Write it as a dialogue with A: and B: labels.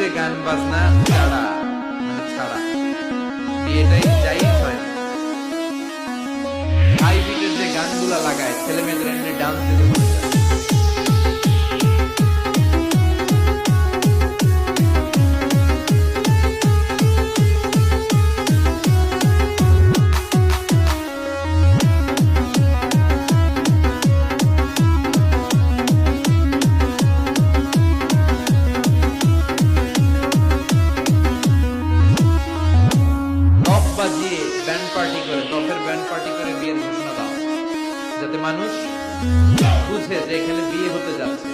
A: বাজনা ছাড়া মানে ছাড়া, বিয়েটাই যাই হয় না। হাই বিটের যে গানগুলা লাগায় ছেলে মেয়েদের ডান্স ব্যান্ড পার্টি করে টপের ব্যান্ড পার্টি করে বিয়ের ঘোষণা দাও যাতে মানুষ বুঝে যে এখানে বিয়ে হতে যাচ্ছে